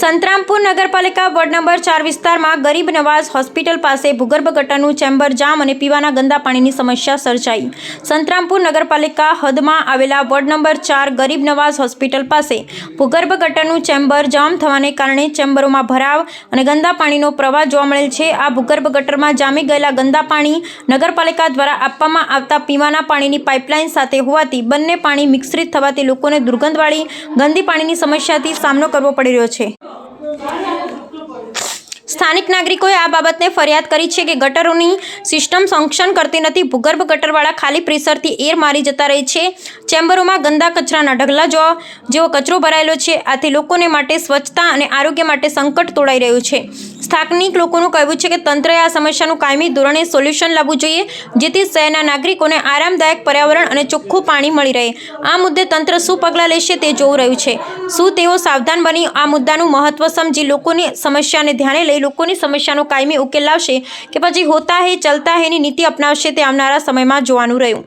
સંતરામપુર નગરપાલિકા ward number ચાર વિસ્તારમાં ગરીબ નવાઝ હોસ્પિટલ પાસે ભૂગર્ભ ગટરનું ચેમ્બર જામ અને પીવાના ગંદા પાણીની સમસ્યા સર્જાઈ. સંતરામપુર નગરપાલિકા હદમાં આવેલા વોર્ડ નંબર ચાર ગરીબ નવાઝ હોસ્પિટલ પાસે ભૂગર્ભ ગટરનું ચેમ્બર જામ થવાને કારણે ચેમ્બરોમાં ભરાવ અને ગંદા પાણીનો પ્રવાહ જોવા મળેલ છે. આ ભૂગર્ભ ગટરમાં જામી ગયેલા ગંદા પાણી નગરપાલિકા દ્વારા આપવામાં આવતા પીવાના પાણીની પાઇપલાઇન સાથે હોવાથી બંને પાણી મિશ્રિત થવાથી લોકોને દુર્ગંધવાળી ગંદી પાણીની સમસ્યાથી સામનો કરવો પડી રહ્યો છે. છે સ્થાનિક નાગરિકોએ આ બાબતને ફરિયાદ કરી છે કે ગટરોની સિસ્ટમ ફંક્શન કરતી નથી. ભૂગર્ભ ગટરવાળા ખાલી પ્રેશરથી એર મારી જતા રહે છે. ચેમ્બરોમાં ગંદા કચરાના ઢગલા જો, જેવો કચરો ભરાયેલો છે, આથી લોકોને માટે સ્વચ્છતા અને આરોગ્ય માટે સંકટ તોડાઈ રહ્યું છે. સ્થાનિક લોકોનું કહેવું છે કે તંત્રએ આ સમસ્યાનું કાયમી ધોરણે સોલ્યુશન લાવવું જોઈએ, જેથી શહેરના નાગરિકોને આરામદાયક પર્યાવરણ અને ચોખ્ખું પાણી મળી રહે. આ મુદ્દે તંત્ર શું પગલાં લેશે તે જોવું રહ્યું છે. શું તેઓ સાવધાન બની? આ મુદ્દાનું મહત્વ સમજી લોકોની સમસ્યાને ધ્યાને લઈ લોકોની સમસ્યાનો કાયમી ઉકેલ લાવશે કે પછી હોતા હે, ચલતા હેની નીતિ અપનાવશે તે આવનારા સમયમાં જોવાનું રહ્યું.